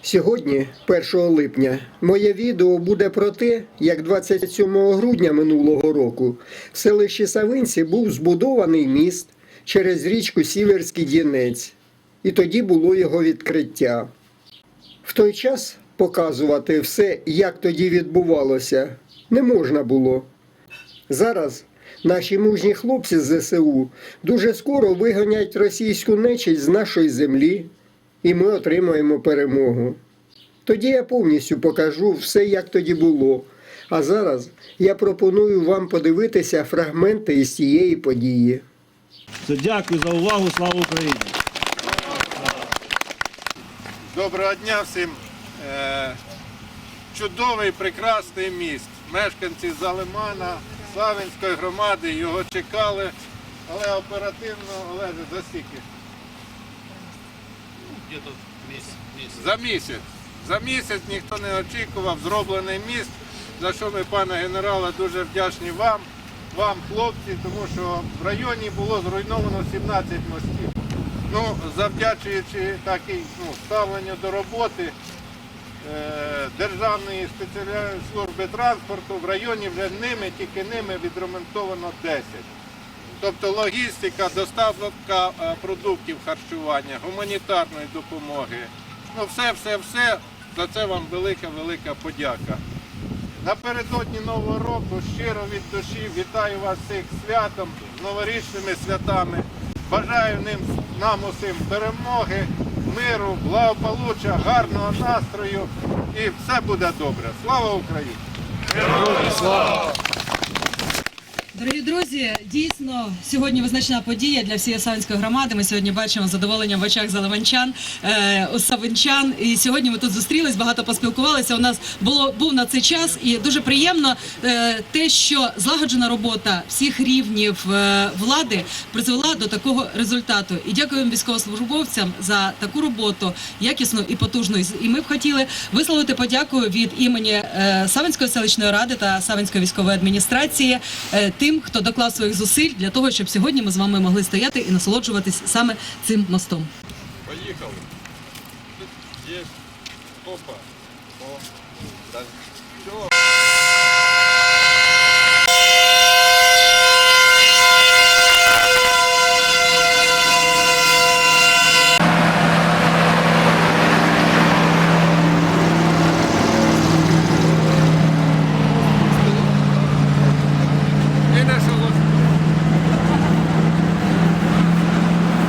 Сьогодні, 1 липня, моє відео буде про те, як 27 грудня минулого року в селищі Савинці був збудований міст через річку Сіверський Дінець, і тоді було його відкриття. В той час показувати все, як тоді відбувалося, не можна було. Зараз наші мужні хлопці з ЗСУ дуже скоро виганять російську нечисть з нашої землі, і ми отримаємо перемогу. Тоді я повністю покажу все, як тоді було. А зараз я пропоную вам подивитися фрагменти із цієї події. Дякую за увагу. Слава Україні! Доброго дня всім. Е, Чудовий, прекрасний міст. Мешканці Залимана, Славянської громади його чекали, але оперативно Олеже засіки. За місяць. За місяць ніхто не очікував зроблений міст, за що ми, пане генерале, дуже вдячні вам, вам, хлопці, тому що в районі було зруйновано 17 мостів. Ну, завдячуючи такій ну, ставленню до роботи е, Державної спеціальної служби транспорту, в районі вже ними, тільки ними відремонтовано 10. Тобто логістика, доставка е, продуктів харчування, гуманітарної допомоги. Ну, все, все, все. За це вам велика, велика подяка. Напередодні Нового року щиро від душі вітаю вас всіх святом, з новорічними святами. Бажаю ним, нам усім перемоги, миру, благополуччя, гарного настрою і все буде добре. Слава Україні! Дорогі друзі, дійсно сьогодні визначна подія для всієї Савинської громади. Ми сьогодні бачимо задоволення в очах заливанчан, е, савинчан. І сьогодні ми тут зустрілись, багато поспілкувалися. У нас було був на цей час, і дуже приємно е, те, що злагоджена робота всіх рівнів е, влади призвела до такого результату. І дякуємо військовослужбовцям за таку роботу, якісну і потужну. І ми б хотіли висловити подяку від імені е, Савинської селищної ради та Савинської військової адміністрації е, тим, хто доклав своїх зусиль для того, щоб сьогодні ми з вами могли стояти і насолоджуватись саме цим мостом. Поїхали. Є. Опа. О. Так. Все.